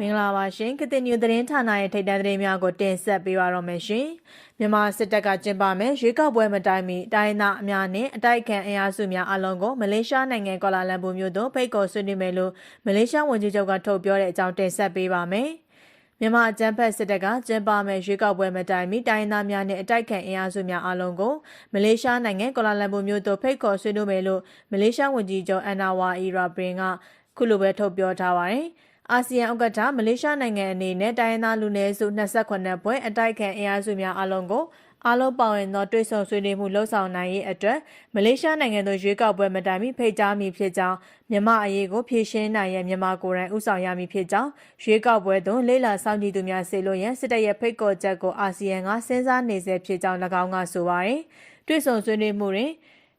မင်္ဂလာပါရှင်ကတင်ညူသတင်းဌာနရဲ့ထိပ်တန်းသတင်းများကိုတင်ဆက်ပေးပါတော့မယ်ရှင်မြန်မာစစ်တပ်ကကျင်းပမယ်ရွေးကောက်ပွဲမတိုင်မီတိုင်းသားအများနဲ့အတိုက်ခံအင်အားစုများအလုံးကိုမလေးရှားနိုင်ငံကွာလာလမ်ပူမြို့သို့ဖိတ်ခေါ်ဆွေးနွေးမယ်လို့မလေးရှားဝန်ကြီးချုပ်ကထုတ်ပြောတဲ့အကြောင်းတင်ဆက်ပေးပါမယ် မြန်မာအကြမ်းဖက်စစ်တပ်ကကျင်းပမဲ့ရွေးကောက်ပွဲမတိုင်မီတိုင်းသားများနဲ့အတိုက်ခံအင်အားစုများအလုံးကိုမလေးရှားနိုင်ငံကွာလာလမ်ပူမြို့သို့ဖိတ်ခေါ်ဆွေးနွေးမယ်လို့မလေးရှားဝန်ကြီးချုပ်အန်နာဝါအီရာဘရင်ကခုလိုပဲထုတ်ပြောထားပါတယ်။အာဆီယံဥက္ကဋ္ဌမလေးရှားနိုင်ငံအနေနဲ့တိုင်းရင်းသားလူနည်းစု28ဖွဲ့အတိုက်ခံအင်အားစုများအလုံးကို အားလုံးပါဝင်သောတွေ့ဆုံဆွေးနွေးမှုလှုပ်ဆောင်နိုင်ရေးအတွက်မလေးရှားနိုင်ငံသို့ရွေးကောက်ပွဲမတိုင်မီဖိတ်ကြားမည်ဖြစ်ကြောင်းမြန်မာအရေးကိုဖြည့်ရှင်းနိုင်ရန်မြန်မာကိုယ်တိုင်ဥဆောင်ရမည်ဖြစ်ကြောင်းရွေးကောက်ပွဲသို့လေးလာစောင့်ကြည့်သူများစေလို့ရန်စစ်တပ်ရဲ့ဖိတ်ခေါ်ချက်ကိုအာဆီယံကစဉ်းစားနေစေဖြစ်ကြောင်း၎င်းကဆိုပါတယ်။တွေ့ဆုံဆွေးနွေးမှုတွင်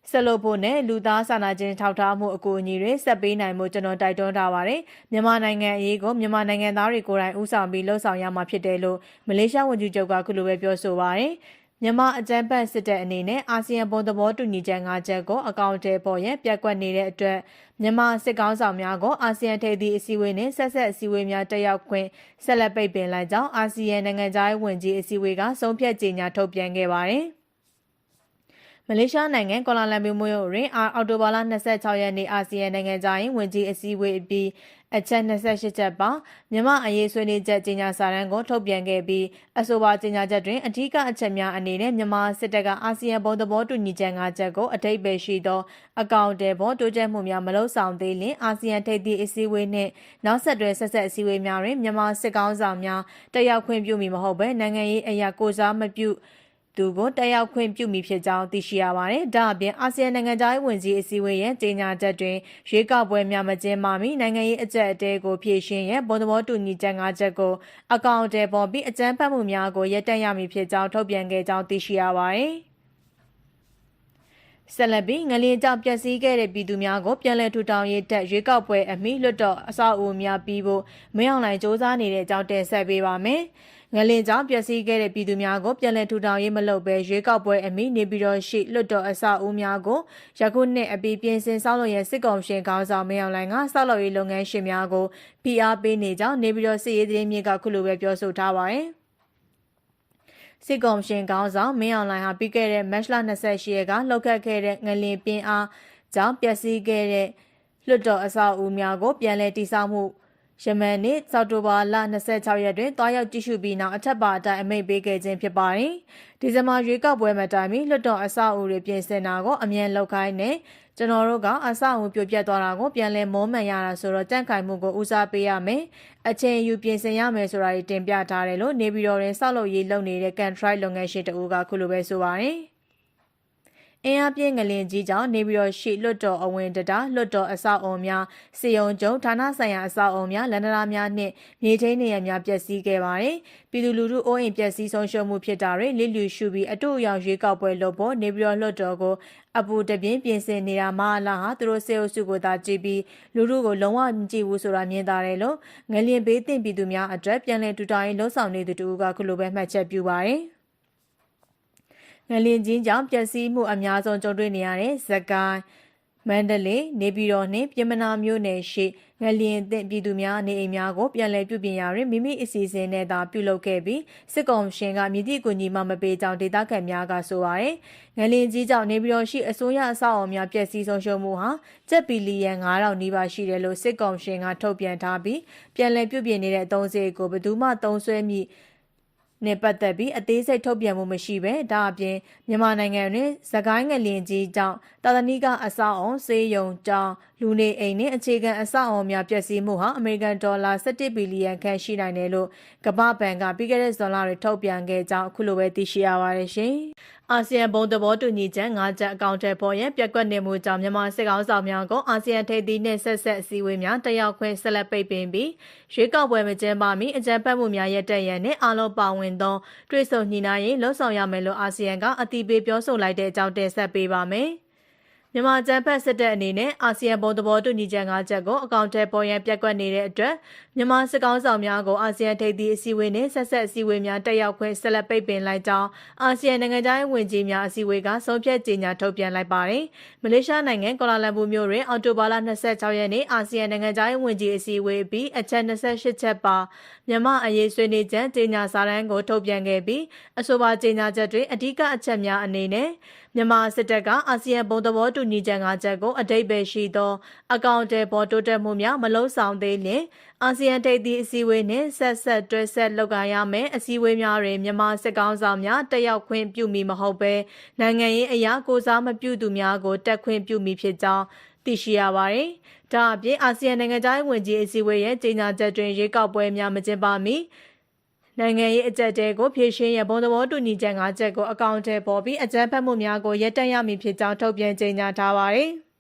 ဆက်လုပ်ဖို့နဲ့လူသားစာနာခြင်းထောက်ထားမှုအကူအညီတွေဆက်ပေးနိုင်မှုကျွန်တော်တိုက်တွန်းထားပါတယ်။မြန်မာနိုင်ငံအရေးကိုမြန်မာနိုင်ငံသားတွေကိုယ်တိုင်ဦးဆောင်ပြီးလှုပ်ဆောင်ရမှာဖြစ်တယ်လို့မလေးရှားဝန်ကြီးချုပ်ကခုလိုပဲပြောဆိုပါတယ်။ မြန်မာအကြမ်းဖက်စစ်တပ်အနေနဲ့အာဆီယံဘုံသဘောတူညီချက်၅ချက်ကိုအကောင့်ထဲပေါ်ရန်ပြက်ကွက်နေတဲ့အတွက်မြန်မာစစ်ကောင်းဆောင်များကိုအာဆီယံထိပ်သီးအစည်းအဝေးနဲ့ဆက်ဆက်အစည်းအဝေးများတက်ရောက်ခွင့်ဆက်လက်ပိတ်ပင်လိုက်ကြောင်းအာဆီယံနိုင်ငံသားရေးဝန်ကြီးအစည်းအဝေးကဆုံးဖြတ်ကြေညာထုတ်ပြန်ခဲ့ပါတယ်။ မလေးရှားနိုင်ငံကွာလာလမ်ပူမြို့တွင်အော်တိုဘာလ26ရက်နေ့အာဆီယံနိုင်ငံသားရင်ဝင်ကြီးအစည်းအဝေးအပြီးအချက်28ချက်ပါမြမအရေးဆွေးနွေးချက်ကြေညာစာတမ်းကိုထုတ်ပြန်ခဲ့ပြီးအဆိုပါကြေညာချက်တွင်အထူးအချက်များအနေနဲ့မြန်မာစစ်တပ်ကအာဆီယံဘုံသဘောတူညီချက်၅ချက်ကိုအထိပ္ပယ်ရှိသောအကောင့်တွေပေါ်တိုးတက်မှုများမလုပ်ဆောင်သေးလျှင်အာဆီယံထိပ်သီးအစည်းအဝေးနှင့်နောက်ဆက်တွဲဆက်ဆက်အစည်းအဝေးများတွင်မြန်မာစစ်ကောင်းဆောင်များတက်ရောက်ခွင့်ပြုမည်မဟုတ်ဘဲနိုင်ငံရေးအရာကိုစားမပြု သူကိုတက်ရောက်ခွင့်ပြုမိဖြစ်ကြောင်းသိရှိရပါတယ်။ဒါအပြင်အာဆီယံနိုင်ငံသားရေးဝန်ကြီးအစည်းအဝေးရဲ့ကြေညာချက်တွင်ရွေးကောက်ပွဲများမကျင်းပမီနိုင်ငံရေးအကြက်အတဲကိုဖြည့်ရှင်းရန်ဘုံသဘောတူညီချက်၅ချက်ကိုအကောင့်ထဲပေါ်ပြီးအကြမ်းဖက်မှုများကိုရပ်တန့်ရမည်ဖြစ်ကြောင်းထုတ်ပြန်ခဲ့ကြောင်းသိရှိရပါတယ်။ဆက်လက်ပြီးငလျင်ကြောင့်ပျက်စီးခဲ့တဲ့ပြည်သူများကိုပြန်လည်ထူထောင်ရေးတက်ရွေးကောက်ပွဲအမိလွတ်တော်အဆောက်အဦများပြီးဖို့မင်းအောင်လှိုင်စ조사နေတဲ့အကြောင်းတင်ဆက်ပေးပါမယ်။ ငလင်ကြောင့်ပျက်စီးခဲ့တဲ့ပြည်သူများကိုပြန်လည်ထူထောင်ရေးမလုပ်ဘဲရွေးကောက်ပွဲအမိနေပြည်တော်ရှိလွတ်တော်အဆောက်အဦများကိုယခုနှစ်အပြီးပြင်ဆင်ဆောက်လုပ်ရန်စစ်ကောင်ရှင်ခေါင်းဆောင်မင်းအောင်လှိုင်ကဆောက်လုပ်ရေးလုပ်ငန်းရှင်များကိုဖိအားပေးနေကြောင်းနေပြည်တော်စစ်ရေးသတင်းမြစ်ကခုလိုပဲပြောဆိုထားပါတယ်။စစ်ကောင်ရှင်ခေါင်းဆောင်မင်းအောင်လှိုင်ဟာပြီးခဲ့တဲ့မတ်လ28ရက်ကလှုပ်ခတ်ခဲ့တဲ့ငလင်ပြင်းအားကြောင့်ပျက်စီးခဲ့တဲ့လွတ်တော်အဆောက်အဦများကိုပြန်လည်တည်ဆောက်မှု ယမန်နေ့စောက်တိုဘာလ26ရက်တွင်တွားရောက်ကြည့်ရှုပြီးနောက်အထက်ပါအတိုင်းအမိန့်ပေးခဲ့ခြင်းဖြစ်ပါတယ်။ဒီဇင်ဘာရွေးကောက်ပွဲမှာတိုင်ပြီးလွှတ်တော်အဆောက်အဦတွေပြင်ဆင်တာကိုအမြန်လုပ်ခိုင်းနေကျွန်တော်တို့ကအဆောက်အဦပြိုပြက်သွားတာကိုပြန်လည်မောမှန်ရတာဆိုတော့တန့်ခိုင်မှုကိုဦးစားပေးရမယ်။အချိန်ယူပြင်ဆင်ရမယ်ဆိုတာတွေတင်ပြထားတယ်လို့နေပြည်တော်တွင်ဆောက်လုပ်ရေးလုပ်နေတဲ့ကန်ထရိုက်လုပ်ငန်းရှင်တဦးကခုလိုပဲဆိုပါတယ်။ အင်အားပြင်းငလင်ကြီးကြောင့်နေပြီးတော့ရှိလွတ်တော်အဝင်တတာလွတ်တော်အဆောက်အုံများစီယုံကျုံဌာနဆိုင်ရာအဆောက်အုံများလန္ဒရာများနှင့်မြေထိန်နေရများပျက်စီးခဲ့ပါတယ်။ပြည်သူလူထုအိုးအိမ်ပျက်စီးဆုံးရှုံးမှုဖြစ်တာတွေလစ်လျူရှုပြီးအတူအယောင်ရွေးကောက်ပွဲလုပ်ဖို့နေပြီးတော့လွတ်တော်ကိုအပူတပြင်းပြင်ဆင်နေတာမအလားဟာသူတို့စေအုပ်စုကိုသာကြည့်ပြီးလူထုကိုလုံးဝမကြည့်ဘူးဆိုတာမြင်သာတယ်လို့ငလျင်ဘေးတင်ပြည်သူများအတွက်ပြန်လည်ထူထောင်ရေးလှုံ့ဆော်နေသူတူကခုလိုပဲမှတ်ချက်ပြုပါတယ်။ ငလင်ချင်းကြောင့်ပျက်စီးမှုအများဆုံးကြုံတွေ့နေရတဲ့ဇကိုင်းမန္တလေးနေပြည်တော်နှင့်ပြည်မနာမြို့နယ်ရှိငလျင်သင့်ပြည်သူများနေအိမ်များကိုပြန်လည်ပြုပြင်ရာတွင်မိမိအစီအစဉ်နဲ့သာပြုလုပ်ခဲ့ပြီးစစ်ကောင်ရှင်ကမြစ်တိကူညီမှမပေးကြောင်းဒေသခံများကဆိုပါရယ်ငလျင်ကြီးကြောင့်နေပြည်တော်ရှိအစိုးရအဆောက်အအုံများပျက်စီးဆုံးရှုံးမှုဟာကျပ်ဘီလီယံ9000နီးပါးရှိတယ်လို့စစ်ကောင်ရှင်ကထုတ်ပြန်ထားပြီးပြန်လည်ပြုပြင်နေတဲ့အသုံးစရိတ်ကိုဘယ်သူမှသုံးစွဲမည် နဲ့ပတ်သက်ပြီးအသေးစိတ်ထုတ်ပြန်မှုမရှိပဲဒါအပြင်မြန်မာနိုင်ငံတွင်သကိုင်းငလင်ကြီးကြောင့်တာသနီကအဆောက်အုံစေးရုံကြောင်းလူနေအိမ်နဲ့အခြေခံအဆောက်အုံများပျက်စီးမှုဟာအမေရိကန်ဒေါ်လာ17ဘီလီယံခန့်ရှိနိုင်တယ်လို့ကမ္ဘာ့ဘဏ်ကပြီးခဲ့တဲ့ဇွန်လတွင်ထုတ်ပြန်ခဲ့ကြောင်းအခုလိုပဲသိရှိရပါတယ်ရှင်။ အာဆီယံဘုံသဘောတူညီချက်၅ချက်အကောင့်ထဲပေါ်ရန်ပြက်ကွက်နေမှုကြောင့်မြန်မာစစ်ကောင်ဆောင်များကိုအာဆီယံထိပ်သီးနှင့်ဆက်ဆက်အစည်းအဝေးများတက်ရောက်ခွင့်ဆက်လက်ပိတ်ပင်ပြီးရွေးကောက်ပွဲမကျင်းပမီအကြံဖက်မှုများရပ်တန့်ရန်နှင့်အားလုံးပါဝင်သောတွေ့ဆုံညှိနှိုင်းရေးလှုံ့ဆော်ရမယ်လို့အာဆီယံကအတည်ပြုပြောဆိုလိုက်တဲ့အကြောင်းတင်ဆက်ပေးပါမယ်။ မြန်မာကျန်းဖက်စစ်တပ်အနေနဲ့အာဆီယံဘုံသဘောတူညီချက်၅ချက်ကိုအကောင့်ထဲပေါ်ရန်ပြက်ကွက်နေတဲ့အတွက်မြန်မာစစ်ကောင်ဆောင်များကိုအာဆီယံထိပ်သီးအစည်းအဝေးနဲ့ဆက်ဆက်အစည်းအဝေးများတက်ရောက်ခွင့်ဆက်လက်ပိတ်ပင်လိုက်ကြောင်းအာဆီယံနိုင်ငံသားဝင်ကြီးများအစည်းအဝေးကဆုံးဖြတ်ကြေညာထုတ်ပြန်လိုက်ပါတယ်။မလေးရှားနိုင်ငံကွာလာလမ်ပူမြို့တွင်အော်တိုဘာလ26ရက်နေ့အာဆီယံနိုင်ငံသားဝင်ကြီးအစည်းအဝေးပြီးအချက်28ချက်ပါမြန်မာအရေးဆွေးနွေးချက်ကြေညာစာတမ်းကိုထုတ်ပြန်ခဲ့ပြီးအဆိုပါကြေညာချက်တွင်အဓိကအချက်များအနေနဲ့မြန်မာစစ်တပ်ကအာဆီယံဘုံသဘောတူညီချက်၅ချက်ကိုအတိတ်ပဲရှိသော အကောင့်တွေပေါ်တိုးတက်မှုများမလုံးဆောင်သေးလျင်အာဆီယံထိပ်သီးအစည်းအဝေးနှင့်ဆက်ဆက်တွဲဆက်လုပ်ကိုင်ရမယ်အစည်းအဝေးများတွင်မြန်မာစစ်ကောင်ဆောင်များတက်ရောက်ခွင့်ပြုမည်မဟုတ်ဘဲနိုင်ငံရေးအရာကိုစားမပြုသူများကိုတက်ခွင့်ပြုမည်ဖြစ်ကြောင်းသိရှိရပါတယ်။ဒါအပြင်အာဆီယံနိုင်ငံသားဝင်ကြီးအစည်းအဝေးရဲ့ကြေညာချက်တွင်ရွေးကောက်ပွဲများမကျင်းပမီ နိုင်ငံရေးအကြက်တဲကိုဖြည့်ရှင်းရဘုံသဘောတူညီချက်၅ချက်ကိုအကောင့်ထဲပေါ်ပြီးအကြမ်းဖက်မှုများကိုရပ်တန့်ရမည်ဖြစ်ကြောင်းထုတ်ပြန်ကြေညာထားပါတယ်။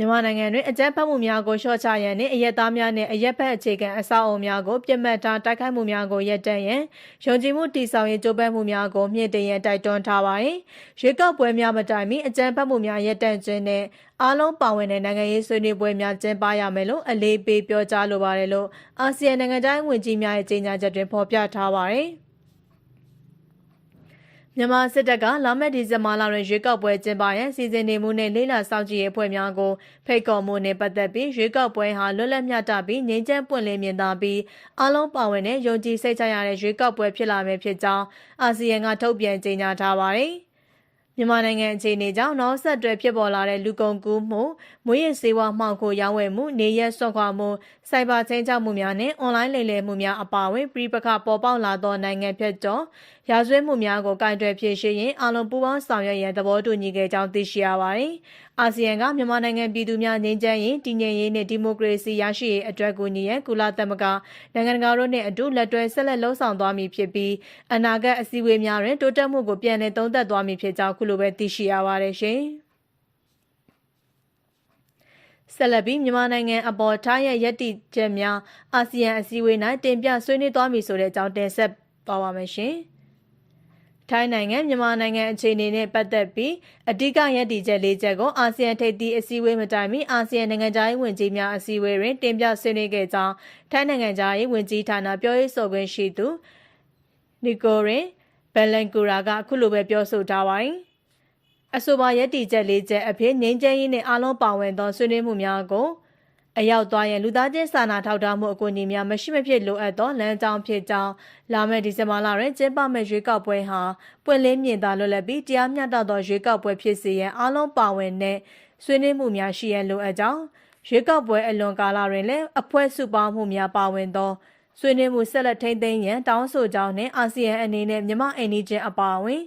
မြန်မာနိုင်ငံတွင်အကြမ်းဖက်မှုများကိုလျှော့ချရန်နှင့်အရက်သားများနှင့်အရက်ဖက်အခြေခံအဆောက်အအုံများကိုပြစ်မှတ်ထားတိုက်ခိုက်မှုများကိုရပ်တန့်ရန်ယုံကြည်မှုတည်ဆောက်ရေးကြိုးပမ်းမှုများကိုမြင့်တင်ရန်တိုက်တွန်းထားပါသည်။ရွေးကောက်ပွဲများမတိုင်မီအကြမ်းဖက်မှုများရပ်တန့်ခြင်းနှင့်အားလုံးပါဝင်တဲ့နိုင်ငံရေးဆွေးနွေးပွဲများကျင်းပရမယ်လို့အလေးပေးပြောကြားလိုပါတယ်လို့အာဆီယံနိုင်ငံသားဝင်ကြီးများရဲ့ကြေညာချက်တွင်ဖော်ပြထားပါတယ်။ မြန်မာစစ်တပ်ကလာမယ့်ဒီဇင်ဘာလတွင်ရွေးကောက်ပွဲကျင်းပရန်စီစဉ်နေမှုနဲ့လေးလာစောင့်ကြည့်ရေးအဖွဲ့များကိုဖိတ်ခေါ်မှုနဲ့ပတ်သက်ပြီးရွေးကောက်ပွဲဟာလွတ်လပ်မျှတပြီးငြိမ်းချမ်းပွင့်လင်းမြင်သာပြီးအားလုံးပါဝင်တဲ့ယုံကြည်စိတ်ချရတဲ့ရွေးကောက်ပွဲဖြစ်လာမယ်ဖြစ်ကြောင်းအာဆီယံကထုတ်ပြန်ကြေညာထားပါတယ်။မြန်မာနိုင်ငံအခြေအနေကြောင့်နောက်ဆက်တွဲဖြစ်ပေါ်လာတဲ့လူကုန်ကူးမှုမွေးရစေဝါမှောင်ခိုရောင်းဝယ်မှုနေရက်ဆွတ်ခွာမှုစိုက်ဘာချင်းချမှုများနဲ့အွန်လိုင်းလိမ်လည်မှုများအပါအဝင်ပြည်ပခပေါ်ပေါက်လာသောနိုင်ငံဖြတ်ကျော် ရာဇဝတ်မှုများကိုကင်တွယ်ဖြေရှင်းရင်အလုံးပူးပေါင်းဆောင်ရွက်ရန်သဘောတူညီခဲ့ကြောင်းသိရှိရပါတယ်။အာဆီယံကမြန်မာနိုင်ငံပြည်သူများငြိမ်းချမ်းရေးတည်ငြိမ်ရေးနဲ့ဒီမိုကရေစီရရှိရေးအတွက်ကူညီရန်ကုလသမဂ္ဂနိုင်ငံတကာတို့နဲ့အတူလက်တွဲဆက်လက်လှုံ့ဆော်သွားမည်ဖြစ်ပြီးအနာဂတ်အစည်းအဝေးများတွင်တိုးတက်မှုကိုပြန်လည်သုံးသပ်သွားမည်ဖြစ်ကြောင်းခုလိုပဲသိရှိရပါတယ်ရှင်။ဆက်လက်ပြီးမြန်မာနိုင်ငံအပေါ်ထားရရက်တိချက်များအာဆီယံအစည်းအဝေး၌တင်ပြဆွေးနွေးသွားမည်ဆိုတဲ့အကြောင်းတင်ဆက်ပါပါမယ်ရှင်။ ထိုင်းနိုင်ငံမြန်မာနိုင်ငံအခြေအနေနဲ့ပတ်သက်ပြီးအဓိကရည်တည်ချက်၄ချက်ကိုအာဆီယံထိပ်သီးအစည်းအဝေးမတိုင်မီအာဆီယံနိုင်ငံသားရေးဝန်ကြီးများအစည်းအဝေးတွင်တင်ပြဆွေးနွေးခဲ့ကြောင်းထိုင်းနိုင်ငံသားရေးဝန်ကြီးဌာနပြောရေးဆိုခွင့်ရှိသူနီကိုရင်ဘယ်လန်ကူရာကအခုလိုပဲပြောဆိုထားပါတယ်အဆိုပါရည်တည်ချက်၄ချက်အဖြစ်ငြိမ်းချမ်းရေးနဲ့အားလုံးပါဝင်သောဆွေးနွေးမှုများကို အရောက်သွားရင်လူသားချင်းစာနာထောက်ထားမှုအကူအညီများမရှိမဖြစ်လိုအပ်သောလမ်းကြောင်းဖြစ်ကြောင်းလာမယ့်ဒီဇင်ဘာလတွင်ကျင်းပမယ့်ရွေးကောက်ပွဲဟာပွင့်လင်းမြင်သာလွတ်လပ်ပြီးတရားမျှတသောရွေးကောက်ပွဲဖြစ်စေရန်အားလုံးပါဝင်တဲ့ဆွေးနွေးမှုများရှိရန်လိုအပ်ကြောင်းရွေးကောက်ပွဲအလွန်ကာလတွင်လည်းအဖွဲ့စုပေါင်းမှုများပါဝင်သောဆွေးနွေးမှုဆက်လက်ထိန်းသိမ်းရန်တောင်းဆိုကြောင်းနှင့်အာဆီယံအနေနဲ့မြန်မာအိန္ဒိချင်းအပါအဝင်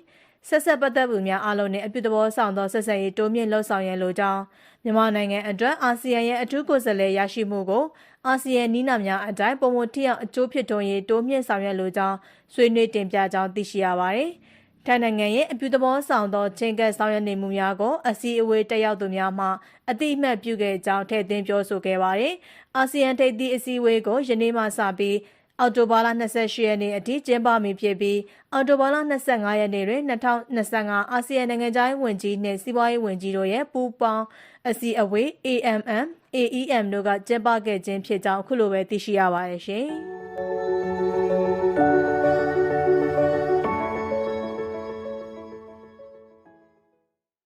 ဆက်ဆက်ပတ်သက်မှုများအားလုံးနဲ့အပြုသဘောဆောင်သောဆက်ဆံရေးတိုးမြင့်လှုပ်ဆောင်ရန်လိုကြောင်းမြန်မာနိုင်ငံအတွက်အာဆီယံရဲ့အထူးကိုယ်စားလှယ်ရရှိမှုကိုအာဆီယံနီးနာများအတိုင်းပုံမထိအောင်အကျိုးဖြစ်ထွန်းရေးတိုးမြင့်ဆောင်ရွက်လိုကြောင်းဆွေးနွေးတင်ပြကြောင်းသိရှိရပါတယ်။ထိုင်းနိုင်ငံရဲ့အပြုသဘောဆောင်သောချင်းကပ်ဆောင်ရွက်နေမှုများကိုအစည်းအဝေးတက်ရောက်သူများမှအတိအမှတ်ပြုခဲ့ကြောင်းထည့်သွင်းပြောဆိုခဲ့ပါတယ်။အာဆီယံထိပ်သီးအစည်းအဝေးကိုယနေ့မှစပြီး အော်တိုဘာလ28ရက်နေ့အထိကျင်းပမည်ဖြစ်ပြီးအော်တိုဘာလ25ရက်နေ့တွင်2025အာဆီယံနိုင်ငံသားဝင်ကြီးနှင့်စီးပွားရေးဝင်ကြီးတို့ရဲ့ပူးပေါင်းအစည်းအဝေး AMM AEM တို့ကကျင်းပခဲ့ခြင်းဖြစ်ကြောင်းအခုလိုပဲသိရှိရပါတယ်ရှင်။